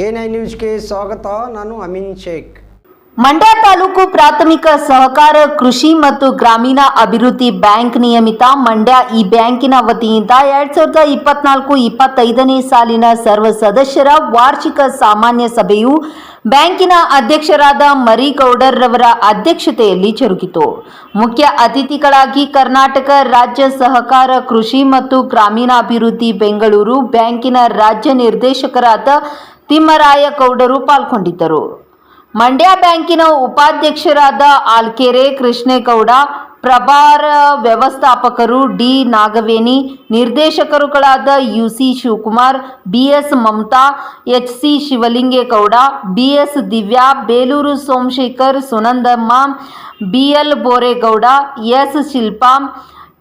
ನ್ಯೂಸ್ಗೆ ಸ್ವಾಗತ, ನಾನು ಅಮಿನ್ ಶೇಖ್. ಮಂಡ್ಯ ತಾಲೂಕು ಪ್ರಾಥಮಿಕ ಸಹಕಾರ ಕೃಷಿ ಮತ್ತು ಗ್ರಾಮೀಣ ಅಭಿವೃದ್ಧಿ ಬ್ಯಾಂಕ್ ನಿಯಮಿತ ಮಂಡ್ಯ ಈ ಬ್ಯಾಂಕಿನ ವತಿಯಿಂದ ಎರಡ್ ಸಾವಿರದ ಇಪ್ಪತ್ನಾಲ್ಕು ಇಪ್ಪತ್ತೈದನೇ ಸಾಲಿನ ಸರ್ವ ಸದಸ್ಯರ ವಾರ್ಷಿಕ ಸಾಮಾನ್ಯ ಸಭೆಯು ಬ್ಯಾಂಕಿನ ಅಧ್ಯಕ್ಷರಾದ ಮರಿಗೌಡರ್ರವರ ಅಧ್ಯಕ್ಷತೆಯಲ್ಲಿ ಜರುಗಿತು. ಮುಖ್ಯ ಅತಿಥಿಗಳಾಗಿ ಕರ್ನಾಟಕ ರಾಜ್ಯ ಸಹಕಾರ ಕೃಷಿ ಮತ್ತು ಗ್ರಾಮೀಣಾಭಿವೃದ್ಧಿ ಬೆಂಗಳೂರು ಬ್ಯಾಂಕಿನ ರಾಜ್ಯ ನಿರ್ದೇಶಕರಾದ ತಿಮ್ಮರಾಯ ಗೌಡರು ಪಾಲ್ಗೊಂಡಿದ್ದರು. ಮಂಡ್ಯ ಬ್ಯಾಂಕಿನ ಉಪಾಧ್ಯಕ್ಷರಾದ ಆಲ್ಕೆರೆ ಕೃಷ್ಣೇಗೌಡ, ಪ್ರಭಾರ ವ್ಯವಸ್ಥಾಪಕರು D Nagaveni, ನಿರ್ದೇಶಕರುಗಳಾದ UC Shivakumar, BS Mamata H C Shivalingegowda, BS Divya, Belur Somashekar, Sunandamma, BL Boregowda, S Shilpa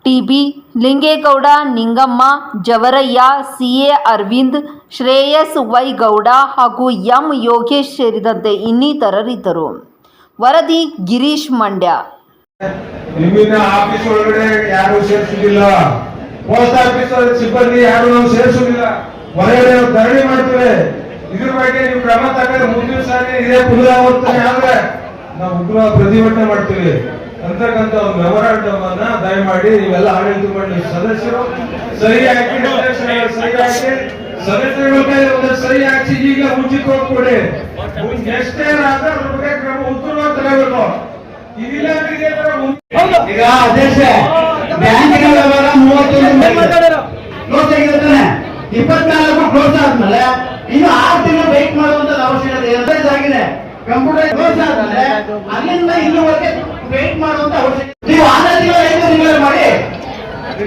TB Lingegowda, Ningamma, Javaraiah, CA Aravind, Shreyas Y Gowda ಹಾಗೂ ಎಂ ಯೋಗೇಶ್ ಸೇರಿದಂತೆ ಇನ್ನಿತರರಿದ್ದರು. ವರದಿ ಗಿರೀಶ್ ಮಂಡ್ಯ. ನಿಮ್ಮಿನ ಆಫೀಸ್ ಒಳಗಡೆ ಯಾರು ಸೇರಿಸುದಿಲ್ಲ ಪೋಸ್ಟ್ ಆಫೀಸ್ ಸಿಬ್ಬಂದಿ ಯಾರು ನಾವು ಸೇರಿಸುದಿಲ್ಲ ಹೊರಗಡೆ ನಾವು ಧರಣಿ ಮಾಡ್ತೇವೆ ಇದ್ರ ಬಗ್ಗೆ ನೀವು ಕ್ರಮ ತಗೊಂಡ್ರೆ ಮುಂದಿನ ಸಾರಿ ಇದೇ ಪುನರಾವರ್ತನೆ ಆದ್ರೆ ನಾವು ಉಗ್ರ ಪ್ರತಿಭಟನೆ ಮಾಡ್ತೀವಿ. ಅಂತಕ್ಕಂಥ ಒಂದು ಮೆಮೊರಾಂಡಮ್ ಅನ್ನ ದಯಮಾಡಿ ನೀವೆಲ್ಲ ಆಡಳಿತ ಮಂಡಳಿ ಸದಸ್ಯರು ಸರಿಯಾಗಿ ಸರಿಯಾಗಿ ಸದಸ್ಯರು ಒಂದು ಸಹಿ ಹಾಕಿ ಈಗ ಉಚಿತವಾಗಿ ಕೊಡಿ ಎಷ್ಟೇ ಆದ್ರೆ ನಮಗೆ ಕ್ರಮ ಉತ್ತರವಾಗಿ ತಗೋಬೇಕು ಇದಿಲ್ಲ ಈಗ ಅಧ್ಯಕ್ಷ ಬ್ಯಾಂಕಿನ ವ್ಯವಹಾರ ಮೂವತ್ತೊಂದು ಕ್ಲೋಸ್ ಆಗಿರ್ತಾನೆ. ಇಪ್ಪತ್ನಾಲ್ಕು ಕ್ಲೋಸ್ ಆದ್ಮೇಲೆ ಇನ್ನು ಆರು ತಿಂಗಳು ವೇಟ್ ಮಾಡುವಂತ ಅವಶ್ಯಕತೆ ಎಲ್ರೈಸ್ ಆಗಿದೆ ಕಂಪ್ಯೂಟರ್ ಕ್ಲೋಸ್ ಆದ್ಮೇಲೆ ಅಲ್ಲಿಂದ ಇಲ್ಲಿವರೆಗೆ ವೇಟ್ ಮಾಡುವಂತ ನೀವು ಆರು ತಿಂಗಳು ಐದು ತಿಂಗಳು ಮಾಡಿ.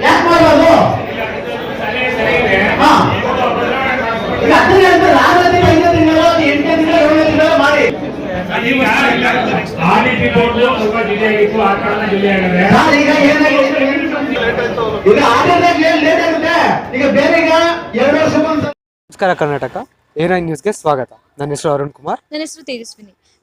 ಯಾಕೆ ಮಾಡೋದು ಹಾ. ಈಗ ಹತ್ತನೇ ಅಂತ ಆರು ತಿಂಗಳು ಐದು ತಿಂಗಳು ಎಂಟನೇ ತಿಂಗಳು ಏಳನೇ ತಿಂಗಳು ಮಾಡಿ. ಆಡಿಟ್ ರಿಪೋರ್ಟ್ ಸ್ವಲ್ಪ ಡಿಲೇ ಆಗಿತ್ತು ಆ ಕಾರಣ ಡಿಲೇ ಆಗಿದೆ ಸರ್, ಈಗ ಏನಾಗಿದೆ ಈಗ ಆರ್ಡರ್ ಲೇಟ್ ಆಗುತ್ತೆ? ಈಗ ಬೇರೆ ಈಗ ಎರಡು ವರ್ಷ ನಮಸ್ಕಾರ ಕರ್ನಾಟಕ ನ್ಯೂಸ್ ನ್ಯೂಸ್ಗೆ ಸ್ವಾಗತ. ನನ್ನ ಹೆಸರು ಅರುಣ್ ಕುಮಾರ್. ನನ್ನ ಹೆಸರು ತೇಜಸ್ವಿನಿ.